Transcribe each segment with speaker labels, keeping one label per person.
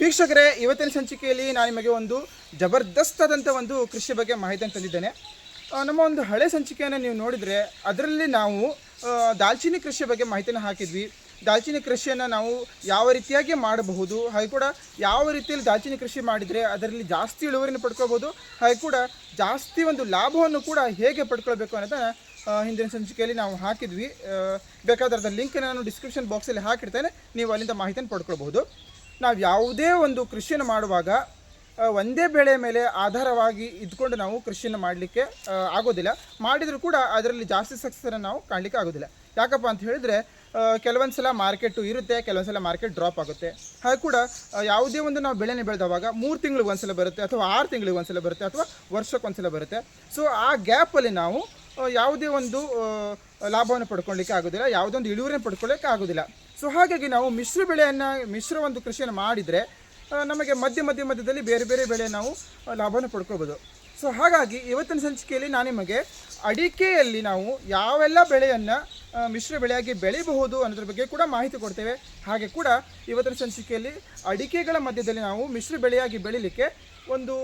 Speaker 1: ವೀಕ್ಷಕರೇ, ಇವತ್ತಿನ ಸಂಚಿಕೆಯಲ್ಲಿ ನಾನು ನಿಮಗೆ ಒಂದು ಜಬರ್ದಸ್ತ್ ಆದಂಥ ಒಂದು ಕೃಷಿ ಬಗ್ಗೆ ಮಾಹಿತಿಯನ್ನು ತಂದಿದ್ದೇನೆ. ನಮ್ಮ ಒಂದು ಹಳೆ ಸಂಚಿಕೆಯನ್ನು ನೀವು ನೋಡಿದರೆ ಅದರಲ್ಲಿ ನಾವು ದಾಲ್ಚಿನಿ ದಾಲ್ಚಿನ್ನಿ ಕೃಷಿಯ ಬಗ್ಗೆ ಮಾಹಿತಿಯನ್ನು ಹಾಕಿದ್ವಿ. ದಾಲ್ಚಿನ್ನಿ ಕೃಷಿಯನ್ನು ನಾವು ಯಾವ ರೀತಿಯಾಗಿ ಮಾಡಬಹುದು, ಹಾಗೆ ಕೂಡ ಯಾವ ರೀತಿಯಲ್ಲಿ ದಾಲ್ಚಿನ್ನಿ ಕೃಷಿ ಮಾಡಿದರೆ ಅದರಲ್ಲಿ ಜಾಸ್ತಿ ಇಳುವರಿಯನ್ನು ಪಡ್ಕೋಬೋದು ಹಾಗೆ ಕೂಡ ಜಾಸ್ತಿ ಒಂದು ಲಾಭವನ್ನು ಕೂಡ ಹೇಗೆ ಪಡ್ಕೊಳ್ಬೇಕು ಅನ್ನೋದನ್ನು ಹಿಂದಿನ ಸಂಚಿಕೆಯಲ್ಲಿ ನಾವು ಹಾಕಿದ್ವಿ. ಬೇಕಾದ ಲಿಂಕ್ ನಾನು ಡಿಸ್ಕ್ರಿಪ್ಷನ್ ಬಾಕ್ಸಲ್ಲಿ ಹಾಕಿರ್ತೇನೆ ನೀವು ಅಲ್ಲಿಂದ ಮಾಹಿತಿಯನ್ನು ಪಡ್ಕೊಳ್ಬಹುದು. ನಾವು ಯಾವುದೇ ಒಂದು ಕೃಷಿಯನ್ನು ಮಾಡುವಾಗ ಒಂದೇ ಬೆಳೆ ಮೇಲೆ ಆಧಾರವಾಗಿ ಇದ್ಕೊಂಡು ನಾವು ಕೃಷಿಯನ್ನು ಮಾಡಲಿಕ್ಕೆ ಆಗೋದಿಲ್ಲ. ಮಾಡಿದರೂ ಕೂಡ ಅದರಲ್ಲಿ ಜಾಸ್ತಿ ಸಕ್ಸಸ್ಸನ್ನು ನಾವು ಕಾಣಲಿಕ್ಕೆ ಆಗೋದಿಲ್ಲ. ಯಾಕಪ್ಪ ಅಂತ ಹೇಳಿದರೆ ಕೆಲವೊಂದು ಸಲ ಮಾರ್ಕೆಟು ಇರುತ್ತೆ ಕೆಲವೊಂದು ಸಲ ಮಾರ್ಕೆಟ್ ಡ್ರಾಪ್ ಆಗುತ್ತೆ. ಹಾಗೆ ಕೂಡ ಯಾವುದೇ ಒಂದು ನಾವು ಬೆಳೆನ ಬೆಳೆದವಾಗ ಮೂರು ತಿಂಗಳಿಗೆ ಒಂದು ಸಲ ಬರುತ್ತೆ ಅಥವಾ ಆರು ತಿಂಗಳಿಗೆ ಒಂದು ಸಲ ಬರುತ್ತೆ ಅಥವಾ ವರ್ಷಕ್ಕೆ ಒಂದ್ಸಲ ಬರುತ್ತೆ. ಸೊ ಆ ಗ್ಯಾಪಲ್ಲಿ ನಾವು ಯಾವುದೇ ಒಂದು ಲಾಭವನ್ನು ಪಡ್ಕೊಳ್ಳಿಕ್ಕೆ ಆಗೋದಿಲ್ಲ, ಯಾವುದೇ ಒಂದು ಇಳುವರಿಯನ್ನು ಪಡ್ಕೊಳ್ಳಿಕ್ಕೆ ಆಗೋದಿಲ್ಲ. ಸೊ ಹಾಗಾಗಿ ನಾವು ಮಿಶ್ರ ಬೆಳೆಯನ್ನು, ಮಿಶ್ರ ಒಂದು ಕೃಷಿಯನ್ನು ಮಾಡಿದರೆ ನಮಗೆ ಮಧ್ಯ ಮಧ್ಯ ಮಧ್ಯದಲ್ಲಿ ಬೇರೆ ಬೇರೆ ಬೆಳೆ ನಾವು ಲಾಭವನ್ನು ಪಡ್ಕೋಬೋದು ಸೊ ಹಾಗಾಗಿ ಇವತ್ತಿನ ಸಂಚಿಕೆಯಲ್ಲಿ ನಾನು ನಿಮಗೆ ಅಡಿಕೆಯಲ್ಲಿ ನಾವು ಯಾವೆಲ್ಲ ಬೆಳೆಯನ್ನು ಮಿಶ್ರ ಬೆಳೆಯಾಗಿ ಬೆಳೆಯಬಹುದು ಅನ್ನೋದ್ರ ಬಗ್ಗೆ ಕೂಡ ಮಾಹಿತಿ ಕೊಡ್ತೇವೆ. ಹಾಗೆ ಕೂಡ ಇವತ್ತಿನ ಸಂಚಿಕೆಯಲ್ಲಿ ಅಡಿಕೆಗಳ ಮಧ್ಯದಲ್ಲಿ ನಾವು ಮಿಶ್ರ ಬೆಳೆಯಾಗಿ ಬೆಳಿಲಿಕ್ಕೆ ಒಂದು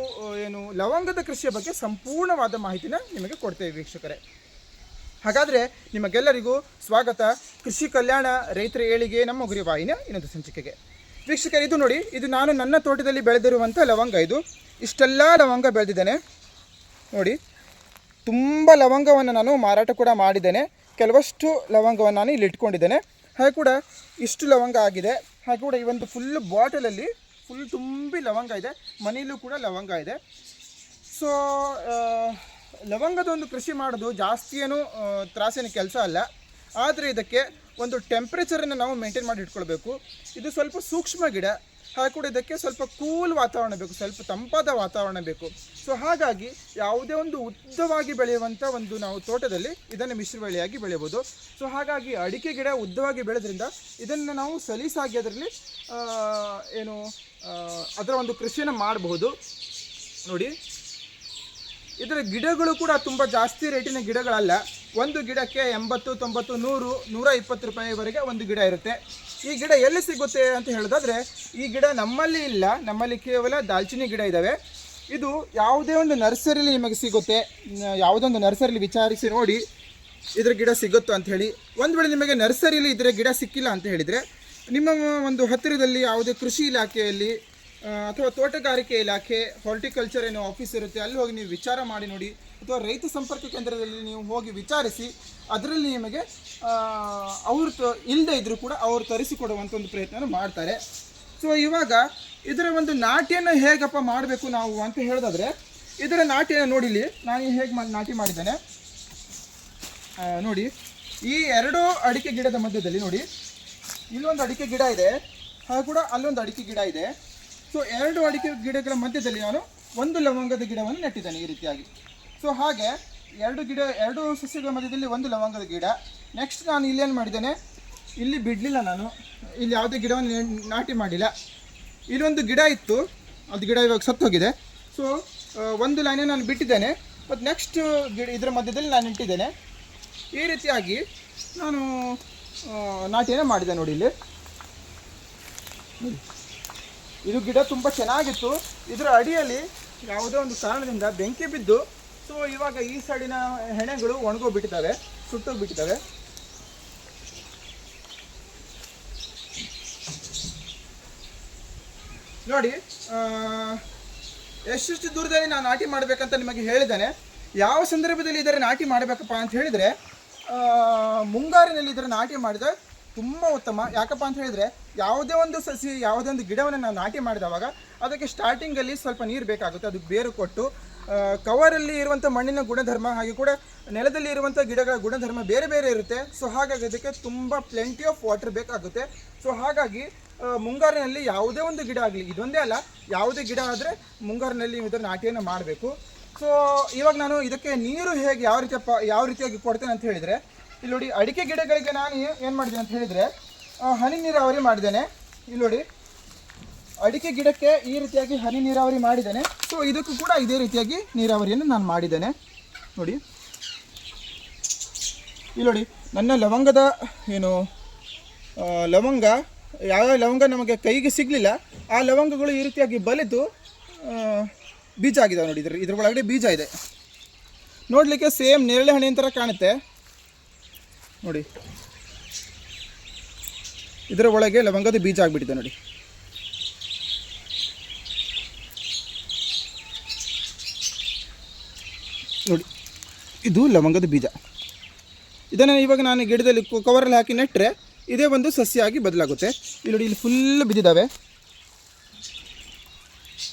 Speaker 1: ಏನು ಲವಂಗದ ಕೃಷಿಯ ಬಗ್ಗೆ ಸಂಪೂರ್ಣವಾದ ಮಾಹಿತಿನ ನಿಮಗೆ ಕೊಡ್ತೇವೆ ವೀಕ್ಷಕರೇ. ಹಾಗಾದರೆ ನಿಮಗೆಲ್ಲರಿಗೂ ಸ್ವಾಗತ. ಕೃಷಿ ಕಲ್ಯಾಣ ರೈತರ ಏಳಿಗೆ ನಮ್ಮ ಗುರಿ ವಾಹಿನಿಯ ಇನ್ನೊಂದು ಸಂಚಿಕೆಗೆ. ವೀಕ್ಷಕರೇ, ಇದು ನೋಡಿ, ಇದು ನಾನು ನನ್ನ ತೋಟದಲ್ಲಿ ಬೆಳೆದಿರುವಂಥ ಲವಂಗ ಇದು. ಇಷ್ಟೆಲ್ಲ ಲವಂಗ ಬೆಳೆದಿದ್ದೇನೆ. ನೋಡಿ, ತುಂಬ ಲವಂಗವನ್ನು ನಾನು ಮಾರಾಟ ಕೂಡ ಮಾಡಿದ್ದೇನೆ. ಕೆಲವಷ್ಟು ಲವಂಗವನ್ನು ನಾನು ಇಲ್ಲಿ ಇಟ್ಕೊಂಡಿದ್ದೇನೆ. ಹಾಗೆ ಕೂಡ ಇಷ್ಟು ಲವಂಗ ಆಗಿದೆ. ಹಾಗೆ ಕೂಡ ಈ ಒಂದು ಫುಲ್ ಬಾಟಲಲ್ಲಿ ಫುಲ್ ತುಂಬಿ ಲವಂಗ ಇದೆ. ಮನೆಯಲ್ಲೂ ಕೂಡ ಲವಂಗ ಇದೆ. ಸೊ ಲವಂಗದ ಒಂದು ಕೃಷಿ ಮಾಡೋದು ಜಾಸ್ತಿ ಏನು ತ್ರಾಸಿನ ಕೆಲಸ ಅಲ್ಲ. ಆದರೆ ಇದಕ್ಕೆ ಒಂದು ಟೆಂಪ್ರೇಚರನ್ನು ನಾವು ಮೇಂಟೈನ್ ಮಾಡಿ ಇಟ್ಕೊಳ್ಬೇಕು. ಇದು ಸ್ವಲ್ಪ ಸೂಕ್ಷ್ಮ ಗಿಡ. ಕೂಡ ಇದಕ್ಕೆ ಸ್ವಲ್ಪ ಕೂಲ್ ವಾತಾವರಣ ಬೇಕು, ಸ್ವಲ್ಪ ತಂಪಾದ ವಾತಾವರಣ ಬೇಕು. ಸೊ ಹಾಗಾಗಿ ಯಾವುದೇ ಒಂದು ಉದ್ದವಾಗಿ ಬೆಳೆಯುವಂಥ ಒಂದು ನಾವು ತೋಟದಲ್ಲಿ ಇದನ್ನು ಮಿಶ್ರ ಬೆಳೆಯಾಗಿ ಬೆಳೆಯಬಹುದು. ಸೊ ಹಾಗಾಗಿ ಅಡಿಕೆ ಗಿಡ ಉದ್ದವಾಗಿ ಬೆಳೆದ್ರಿಂದ ಇದನ್ನು ನಾವು ಸಲೀಸಾಗಿ ಅದರಲ್ಲಿ ಏನು ಅದರ ಒಂದು ಕೃಷಿಯನ್ನು ಮಾಡಬಹುದು. ನೋಡಿ. ಇದರ ಗಿಡಗಳು ಕೂಡ ತುಂಬ ಜಾಸ್ತಿ ರೇಟಿನ ಗಿಡಗಳಲ್ಲ. ಒಂದು ಗಿಡಕ್ಕೆ ಎಂಬತ್ತು, ತೊಂಬತ್ತು, ನೂರು, ನೂರ ಇಪ್ಪತ್ತು ರೂಪಾಯಿವರೆಗೆ ಒಂದು ಗಿಡ ಇರುತ್ತೆ. ಈ ಗಿಡ ಎಲ್ಲಿ ಸಿಗುತ್ತೆ ಅಂತ ಹೇಳೋದಾದರೆ, ಈ ಗಿಡ ನಮ್ಮಲ್ಲಿ ಇಲ್ಲ. ನಮ್ಮಲ್ಲಿ ಕೇವಲ ದಾಲ್ಚಿನ್ನಿ ಗಿಡ ಇದ್ದಾವೆ ಇದು ಯಾವುದೇ ಒಂದು ನರ್ಸರಿಲಿ ನಿಮಗೆ ಸಿಗುತ್ತೆ. ಯಾವುದೋ ಒಂದು ನರ್ಸರಿಲಿ ವಿಚಾರಿಸಿ ನೋಡಿ ಇದ್ರ ಗಿಡ ಸಿಗುತ್ತೋ ಅಂತ ಹೇಳಿ. ಒಂದು ವೇಳೆ ನಿಮಗೆ ನರ್ಸರಿಲಿ ಇದರ ಗಿಡ ಸಿಕ್ಕಿಲ್ಲ ಅಂತ ಹೇಳಿದರೆ, ನಿಮ್ಮ ಒಂದು ಹತ್ತಿರದಲ್ಲಿ ಯಾವುದೇ ಕೃಷಿ ಇಲಾಖೆಯಲ್ಲಿ ಅಥವಾ ತೋಟಗಾರಿಕೆ ಇಲಾಖೆ ಹಾರ್ಟಿಕಲ್ಚರ್ ಏನೋ ಆಫೀಸ್ ಇರುತ್ತೆ, ಅಲ್ಲಿ ಹೋಗಿ ನೀವು ವಿಚಾರ ಮಾಡಿ ನೋಡಿ, ಅಥವಾ ರೈತ ಸಂಪರ್ಕ ಕೇಂದ್ರದಲ್ಲಿ ನೀವು ಹೋಗಿ ವಿಚಾರಿಸಿ, ಅದರಲ್ಲಿ ನಿಮಗೆ ಅವರು ಇಲ್ಲದೆ ಇದ್ದರೂ ಕೂಡ ಅವರು ತರಿಸಿಕೊಡುವಂಥ ಒಂದು ಪ್ರಯತ್ನ ಮಾಡ್ತಾರೆ. ಸೊ ಇವಾಗ ಇದರ ಒಂದು ನಾಟಿಯನ್ನು ಹೇಗಪ್ಪ ಮಾಡಬೇಕು ನಾವು ಅಂತ ಹೇಳೋದಾದ್ರೆ, ಇದರ ನಾಟಿಯನ್ನು ನೋಡಿಲಿ, ನಾನು ಹೇಗೆ ಮಾಡಿ ನಾಟಿ ಮಾಡಿದ್ದೇನೆ. ನೋಡಿ, ಈ ಎರಡೂ ಅಡಿಕೆ ಗಿಡದ ಮಧ್ಯದಲ್ಲಿ ನೋಡಿ, ಇಲ್ಲೊಂದು ಅಡಿಕೆ ಗಿಡ ಇದೆ, ಹಾಗೆ ಕೂಡ ಅಲ್ಲೊಂದು ಅಡಿಕೆ ಗಿಡ ಇದೆ. ಸೊ ಎರಡು ಅಡಿಕೆ ಗಿಡಗಳ ಮಧ್ಯದಲ್ಲಿ ನಾನು ಒಂದು ಲವಂಗದ ಗಿಡವನ್ನು ನೆಟ್ಟಿದ್ದೇನೆ ಈ ರೀತಿಯಾಗಿ. ಸೊ ಹಾಗೆ ಎರಡು ಗಿಡ, ಎರಡು ಸಸ್ಯಗಳ ಮಧ್ಯದಲ್ಲಿ ಒಂದು ಲವಂಗದ ಗಿಡ. ನೆಕ್ಸ್ಟ್ ನಾನು ಇಲ್ಲೇನು ಮಾಡಿದ್ದೇನೆ? ಇಲ್ಲಿ ಬಿಡಲಿಲ್ಲ ನಾನು. ಇಲ್ಲಿ ಯಾವುದೇ ಗಿಡವನ್ನು ನಾಟಿ ಮಾಡಿಲ್ಲ. ಇಲ್ಲೊಂದು ಗಿಡ ಇತ್ತು. ಅದು ಗಿಡ ಇವಾಗ ಸತ್ತು ಹೋಗಿದೆ. ಸೊ ಒಂದು ಲೈನೇ ನಾನು ಬಿಟ್ಟಿದ್ದೇನೆ. ಮತ್ತು ನೆಕ್ಸ್ಟ್ ಗಿಡ, ಇದರ ಮಧ್ಯದಲ್ಲಿ ನಾನು ಇಟ್ಟಿದ್ದೇನೆ ಈ ರೀತಿಯಾಗಿ ನಾನು ನಾಟಿಯನ್ನು ಮಾಡಿದೆ ನೋಡಿ ಇಲ್ಲಿ. ಇದು ಗಿಡ ತುಂಬ ಚೆನ್ನಾಗಿತ್ತು. ಇದರ ಅಡಿಯಲ್ಲಿ ಯಾವುದೋ ಒಂದು ಕಾರಣದಿಂದ ಬೆಂಕಿ ಬಿದ್ದು ಸೊ ಇವಾಗ ಈ ಸೈಡಿನ ಹೆಣೆಗಳು ಒಣಗೋಗ್ಬಿಟ್ಟಿದ್ದಾವೆ, ಸುಟ್ಟೋಗ್ಬಿಟ್ಟಿದ್ದಾವೆ. ನೋಡಿ ಎಷ್ಟೆಷ್ಟು ದೂರದಲ್ಲಿ ನಾನು ನಾಟಿ ಮಾಡಬೇಕಂತ ನಿಮಗೆ ಹೇಳಿದ್ದೇನೆ. ಯಾವ ಸಂದರ್ಭದಲ್ಲಿ ಇದರ ನಾಟಿ ಮಾಡಬೇಕಪ್ಪ ಅಂತ ಹೇಳಿದರೆ ಮುಂಗಾರಿನಲ್ಲಿ ಇದರ ನಾಟಿ ಮಾಡಿದರೆ ತುಂಬ ಉತ್ತಮ. ಯಾಕಪ್ಪ ಅಂತ ಹೇಳಿದರೆ, ಯಾವುದೇ ಒಂದು ಸಸಿ, ಯಾವುದೇ ಒಂದು ಗಿಡವನ್ನು ನಾವು ನಾಟಿ ಮಾಡಿದವಾಗ, ಅದಕ್ಕೆ ಸ್ಟಾರ್ಟಿಂಗಲ್ಲಿ ಸ್ವಲ್ಪ ನೀರು ಬೇಕಾಗುತ್ತೆ. ಅದಕ್ಕೆ ಬೇರು ಕೊಟ್ಟು ಕವರಲ್ಲಿ ಇರುವಂಥ ಮಣ್ಣಿನ ಗುಣಧರ್ಮ ಹಾಗೆ ಕೂಡ ನೆಲದಲ್ಲಿ ಇರುವಂಥ ಗಿಡಗಳ ಗುಣಧರ್ಮ ಬೇರೆ ಬೇರೆ ಇರುತ್ತೆ. ಸೊ ಹಾಗಾಗಿ ಅದಕ್ಕೆ ತುಂಬ ಪ್ಲೆಂಟಿ ಆಫ್ ವಾಟರ್ ಬೇಕಾಗುತ್ತೆ. ಸೊ ಹಾಗಾಗಿ ಮುಂಗಾರಿನಲ್ಲಿ ಯಾವುದೇ ಒಂದು ಗಿಡ ಆಗಲಿ, ಇದೊಂದೇ ಅಲ್ಲ, ಯಾವುದೇ ಗಿಡ ಆದರೆ ಮುಂಗಾರಿನಲ್ಲಿ ಇದರ ನಾಟಿಯನ್ನು ಮಾಡಬೇಕು. ಸೊ ಇವಾಗ ನಾನು ಇದಕ್ಕೆ ನೀರು ಹೇಗೆ ಯಾವ ರೀತಿಯ ಯಾವ ರೀತಿಯಾಗಿ ಕೊಡ್ತೇನೆ ಅಂತ ಹೇಳಿದರೆ ಇಲ್ಲಿ ನೋಡಿ, ಅಡಿಕೆ ಗಿಡಗಳಿಗೆ ನಾನು ಏನು ಮಾಡಿದ್ದೇನೆ ಅಂತ ಹೇಳಿದರೆ ಹನಿ ನೀರಾವರಿ ಮಾಡಿದ್ದೇನೆ. ಇಲ್ಲಿ ನೋಡಿ, ಅಡಿಕೆ ಗಿಡಕ್ಕೆ ಈ ರೀತಿಯಾಗಿ ಹನಿ ನೀರಾವರಿ ಮಾಡಿದ್ದೇನೆ. ಸೊ ಇದಕ್ಕೂ ಕೂಡ ಇದೇ ರೀತಿಯಾಗಿ ನೀರಾವರಿಯನ್ನು ನಾನು ಮಾಡಿದ್ದೇನೆ. ನೋಡಿ. ಇಲ್ಲಿ ನೋಡಿ, ನನ್ನ ಲವಂಗದ ಏನು ಲವಂಗ, ಯಾವ ಲವಂಗ ನಮಗೆ ಕೈಗೆ ಸಿಗಲಿಲ್ಲ, ಆ ಲವಂಗಗಳು ಈ ರೀತಿಯಾಗಿ ಬಲಿತು ಬೀಜ ಆಗಿದೆ ನೋಡಿ, ಇದ್ರ ಇದ್ರ ಒಳಗಡೆ ಬೀಜ ಇದೆ. ನೋಡಲಿಕ್ಕೆ ಸೇಮ್ ನೇರಳೆ ಹಣ್ಣಿನ ಥರ ಕಾಣುತ್ತೆ. ನೋಡಿ. ಇದರ ಒಳಗೆ ಲವಂಗದ ಬೀಜ ಆಗಿಬಿಟ್ಟಿದೆ ನೋಡಿ. ನೋಡಿ, ಇದು ಲವಂಗದ ಬೀಜ. ಇದನ್ನು ಇವಾಗ ನಾನು ಗಿಡದಲ್ಲಿ ಕವರಲ್ಲಿ ಹಾಕಿ ನೆಟ್ಟರೆ ಇದೇ ಒಂದು ಸಸ್ಯ ಆಗಿ ಬದಲಾಗುತ್ತೆ. ಇಲ್ಲಿ ನೋಡಿ, ಇಲ್ಲಿ ಫುಲ್ ಬಿದ್ದಿದ್ದಾವೆ.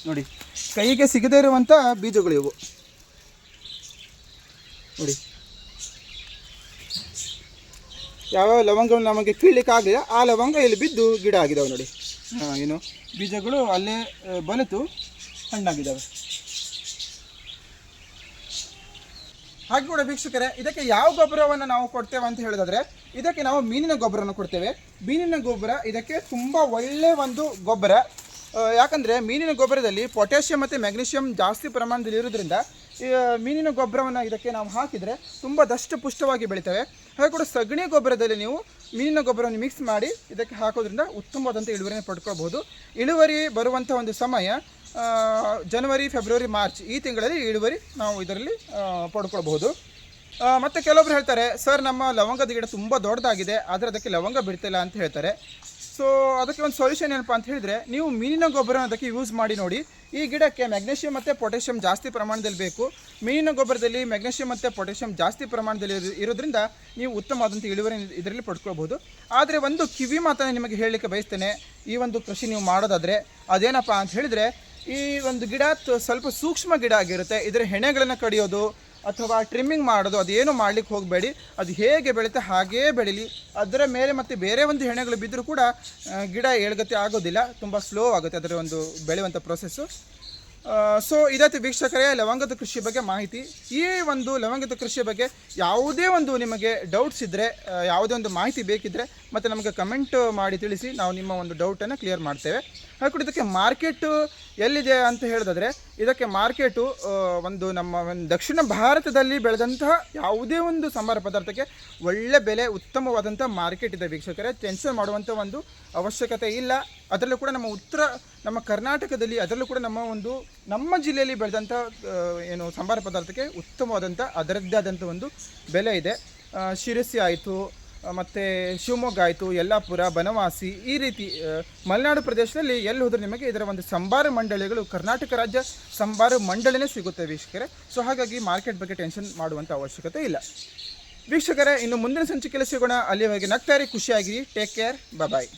Speaker 1: ನೋಡಿ, ಕೈಗೆ ಸಿಗದೇ ಇರುವಂಥ ಬೀಜಗಳು ಇವು. ನೋಡಿ. ಯಾವ್ಯಾವ ಲವಂಗವನ್ನು ನಮಗೆ ಕೀಳಲಿಕ್ಕೆ ಆಗಲಿಲ್ಲ, ಆ ಲವಂಗ ಇಲ್ಲಿ ಬಿದ್ದು ಗಿಡ ಆಗಿದ್ದಾವೆ ನೋಡಿ. ಏನು, ಬೀಜಗಳು ಅಲ್ಲೇ ಬಲಿತು ಹಣ್ಣಾಗಿದ್ದಾವೆ ಹಾಗೆ ಕೂಡ ವೀಕ್ಷಕರೇ, ಇದಕ್ಕೆ ಯಾವ ಗೊಬ್ಬರವನ್ನು ನಾವು ಕೊಡ್ತೇವೆ ಅಂತ ಹೇಳಿದ್ರೆ ಇದಕ್ಕೆ ನಾವು ಮೀನಿನ ಗೊಬ್ಬರವನ್ನು ಕೊಡ್ತೇವೆ. ಮೀನಿನ ಗೊಬ್ಬರ ಇದಕ್ಕೆ ತುಂಬ ಒಳ್ಳೆಯ ಒಂದು ಗೊಬ್ಬರ. ಯಾಕಂದರೆ ಮೀನಿನ ಗೊಬ್ಬರದಲ್ಲಿ ಪೊಟ್ಯಾಷಿಯಂ ಮತ್ತು ಮ್ಯಾಗ್ನೀಷಿಯಂ ಜಾಸ್ತಿ ಪ್ರಮಾಣದಲ್ಲಿ ಇರೋದ್ರಿಂದ ಮೀನಿನ ಗೊಬ್ಬರವನ್ನು ಇದಕ್ಕೆ ನಾವು ಹಾಕಿದರೆ ತುಂಬ ದಷ್ಟು ಪುಷ್ಟವಾಗಿ ಬೆಳಿತವೆ. ಹಾಗೆ ಕೂಡ ಸಗಣಿ ಗೊಬ್ಬರದಲ್ಲಿ ನೀವು ಮೀನಿನ ಗೊಬ್ಬರವನ್ನು ಮಿಕ್ಸ್ ಮಾಡಿ ಇದಕ್ಕೆ ಹಾಕೋದ್ರಿಂದ ಉತ್ತಮವಾದಂಥ ಇಳುವರಿಯನ್ನು ಪಡ್ಕೋಬಹುದು ಇಳುವರಿ ಬರುವಂಥ ಒಂದು ಸಮಯ ಜನವರಿ, ಫೆಬ್ರವರಿ, ಮಾರ್ಚ್ ಈ ತಿಂಗಳಲ್ಲಿ ಇಳುವರಿ ನಾವು ಇದರಲ್ಲಿ ಪಡ್ಕೊಳ್ಬಹುದು. ಮತ್ತೆ ಕೆಲವೊಬ್ರು ಹೇಳ್ತಾರೆ, ಸರ್, ನಮ್ಮ ಲವಂಗದ ಗಿಡ ತುಂಬ ದೊಡ್ಡದಾಗಿದೆ, ಆದರೆ ಅದಕ್ಕೆ ಲವಂಗ ಬಿಡ್ತಿಲ್ಲ ಅಂತ ಹೇಳ್ತಾರೆ. ಸೊ ಅದಕ್ಕೆ ಒಂದು ಸೊಲ್ಯೂಷನ್ ಏನಪ್ಪ ಅಂತ ಹೇಳಿದ್ರೆ, ನೀವು ಮೀನಿನ ಗೊಬ್ಬರ ಅದಕ್ಕೆ ಯೂಸ್ ಮಾಡಿ ನೋಡಿ. ಈ ಗಿಡಕ್ಕೆ ಮ್ಯಾಗ್ನೇಷಿಯಂ ಮತ್ತು ಪೊಟ್ಯಾಷಿಯಂ ಜಾಸ್ತಿ ಪ್ರಮಾಣದಲ್ಲಿ ಬೇಕು. ಮೀನಿನ ಗೊಬ್ಬರದಲ್ಲಿ ಮ್ಯಾಗ್ನೇಷಿಯಂ ಮತ್ತು ಪೊಟ್ಯಾಷಿಯಂ ಜಾಸ್ತಿ ಪ್ರಮಾಣದಲ್ಲಿ ಇರೋದ್ರಿಂದ ನೀವು ಉತ್ತಮವಾದಂಥ ಇಳುವರಿ ಇದರಲ್ಲಿ ಪಡ್ಕೊಳ್ಬೋದು ಆದರೆ ಒಂದು ಕಿವಿ ಮಾತನ್ನು ನಿಮಗೆ ಹೇಳಲಿಕ್ಕೆ ಬಯಸ್ತೇನೆ. ಈ ಒಂದು ಕೃಷಿ ನೀವು ಮಾಡೋದಾದರೆ ಅದೇನಪ್ಪ ಅಂತ ಹೇಳಿದರೆ, ಈ ಒಂದು ಗಿಡ ಸ್ವಲ್ಪ ಸೂಕ್ಷ್ಮ ಗಿಡ ಆಗಿರುತ್ತೆ. ಇದರ ಹೆಣೆಗಳನ್ನು ಕಡಿಯೋದು ಅಥವಾ ಟ್ರಿಮ್ಮಿಂಗ್ ಮಾಡೋದು ಅದೇನು ಮಾಡ್ಲಿಕ್ಕೆ ಹೋಗಬೇಡಿ. ಅದು ಹೇಗೆ ಬೆಳೀತೆ ಹಾಗೇ ಬೆಳೀಲಿ. ಅದರ ಮೇಲೆ ಮತ್ತು ಬೇರೆ ಒಂದು ಹೆಣೆಗಳು ಬಿದ್ದರೂ ಕೂಡ ಗಿಡ ಏಳ್ಗತಿ ಆಗೋದಿಲ್ಲ. ತುಂಬ ಸ್ಲೋ ಆಗುತ್ತೆ ಅದರ ಒಂದು ಬೆಳೆಯುವಂಥ ಪ್ರೊಸೆಸ್ಸು ಸೊ ಇದಕ್ಕೆ ವೀಕ್ಷಕರೇ, ಲವಂಗದ ಕೃಷಿ ಬಗ್ಗೆ ಮಾಹಿತಿ. ಈ ಒಂದು ಲವಂಗದ ಕೃಷಿ ಬಗ್ಗೆ ಯಾವುದೇ ಒಂದು ನಿಮಗೆ ಡೌಟ್ಸ್ ಇದ್ದರೆ ಯಾವುದೇ ಒಂದು ಮಾಹಿತಿ ಬೇಕಿದ್ದರೆ ಮತ್ತು ನಮಗೆ ಕಮೆಂಟ್ ಮಾಡಿ ತಿಳಿಸಿ ನಾವು ನಿಮ್ಮ ಒಂದು ಡೌಟನ್ನು ಕ್ಲಿಯರ್ ಮಾಡ್ತೇವೆ. ಹಾಗೆ ಇದಕ್ಕೆ ಮಾರ್ಕೆಟು ಎಲ್ಲಿದೆ ಅಂತ ಹೇಳಿದ್ರೆ ಇದಕ್ಕೆ ಮಾರ್ಕೆಟು ಒಂದು ನಮ್ಮ ಒಂದು ದಕ್ಷಿಣ ಭಾರತದಲ್ಲಿ ಬೆಳೆದಂತಹ ಯಾವುದೇ ಒಂದು ಸಂಬಾರ ಪದಾರ್ಥಕ್ಕೆ ಒಳ್ಳೆ ಬೆಲೆ ಉತ್ತಮವಾದಂಥ ಮಾರ್ಕೆಟ್ ಇದೆ ವೀಕ್ಷಕರೇ. ಟೆನ್ಷನ್ ಮಾಡುವಂಥ ಒಂದು ಅವಶ್ಯಕತೆ ಇಲ್ಲ. ಅದರಲ್ಲೂ ಕೂಡ ನಮ್ಮ ಉತ್ತರ, ನಮ್ಮ ಕರ್ನಾಟಕದಲ್ಲಿ ಅದರಲ್ಲೂ ಕೂಡ ನಮ್ಮ ಒಂದು, ನಮ್ಮ ಜಿಲ್ಲೆಯಲ್ಲಿ ಬೆಳೆದಂಥ ಏನು ಸಂಬಾರ ಪದಾರ್ಥಕ್ಕೆ ಉತ್ತಮವಾದಂಥ ಅದರದ್ದೇ ಆದಂಥ ಒಂದು ಬೆಲೆ ಇದೆ. ಶಿರಸಿ ಆಯಿತು ಮತ್ತು ಶಿವಮೊಗ್ಗ ಆಯಿತು, ಯಲ್ಲಾಪುರ, ಬನವಾಸಿ, ಈ ರೀತಿ ಮಲೆನಾಡು ಪ್ರದೇಶದಲ್ಲಿ ಎಲ್ಲಿ ಹೋದರೂ ನಿಮಗೆ ಇದರ ಒಂದು ಸಂಬಾರ ಮಂಡಳಿಗಳು, ಕರ್ನಾಟಕ ರಾಜ್ಯ ಸಂಬಾರ ಮಂಡಳಿನೇ ಸಿಗುತ್ತೆ ವೀಕ್ಷಕರೇ. ಸೊ ಹಾಗಾಗಿ ಮಾರ್ಕೆಟ್ ಬಗ್ಗೆ ಟೆನ್ಷನ್ ಮಾಡುವಂಥ ಅವಶ್ಯಕತೆ ಇಲ್ಲ. ವೀಕ್ಷಕರೇ, ಇನ್ನು ಮುಂದಿನ ಸಂಚಿಕೆಯಲ್ಲಿ ಸಿಗೋಣ. ಅಲ್ಲಿವರೆಗೆ ನಗ್ತಾರೆ ಖುಷಿಯಾಗಿರಿ. Take care bye